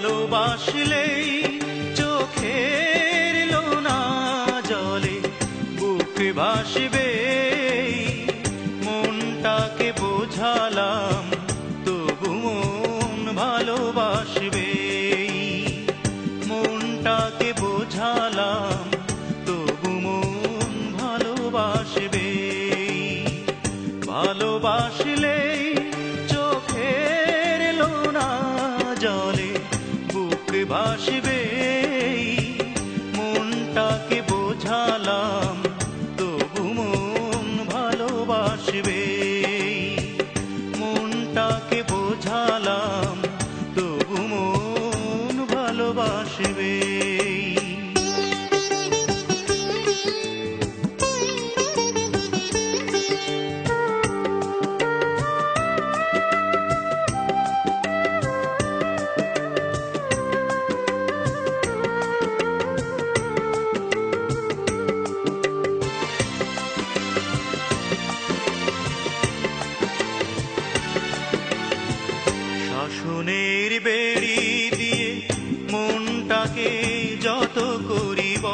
ভালোবাসলেই চোখের লোনা জলে বুক ভাসবে। মনটাকে বোঝালাম, তবু মন ভালোবাসবে। মনটাকে বোঝালাম, তবু মন ভালোবাসবে। ভালোবাসলেই ভাসবে মনটাকে বোঝালাম তবু মন ভালোবাসবে। শাসনের বেড়ি দিয়ে মনটাকে যত করিব।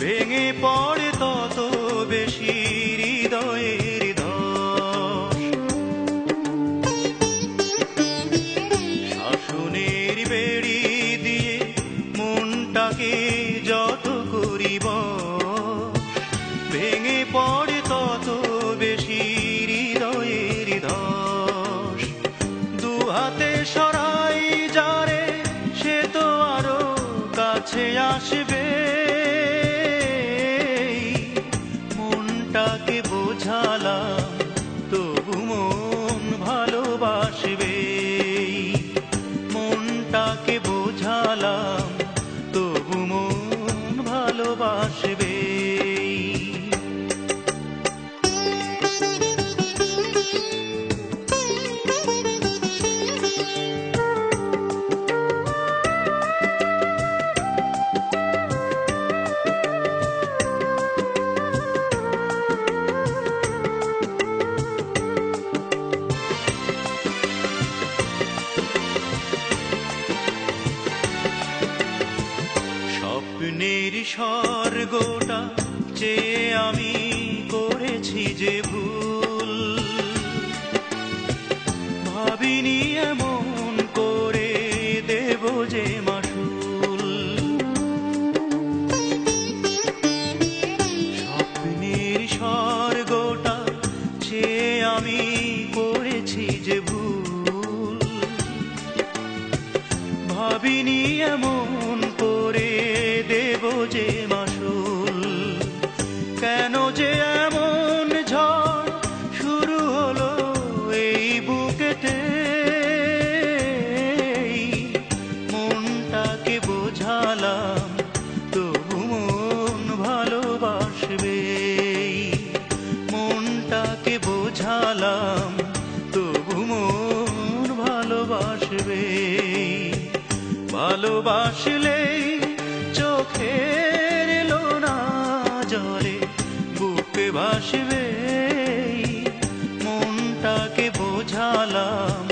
ভেঙে পড়ে তত বেশি হৃদয়ের ধস শাসনের বেড়ি দিয়ে মনটাকে যত করিব। ভেঙে পড়ে মনটাকে বোঝালাম তবু মন ভালোবাসবে। মনটাকে বোঝালাম স্বর্গটা চেয়ে আমি করেছি যে ভুল। ভাবিনি এমন করে দেব যে মাসুল। স্বপ্নের স্বর্গটা চেয়ে আমি করেছি যে ভুল। ভাবিনি এমন করে দেব যে সালাম তবু মন ভালোবাসবে। ভালোবাসলে চোখের লোনা জলে বুকে ভাসবে। মনটাকে বোঝালাম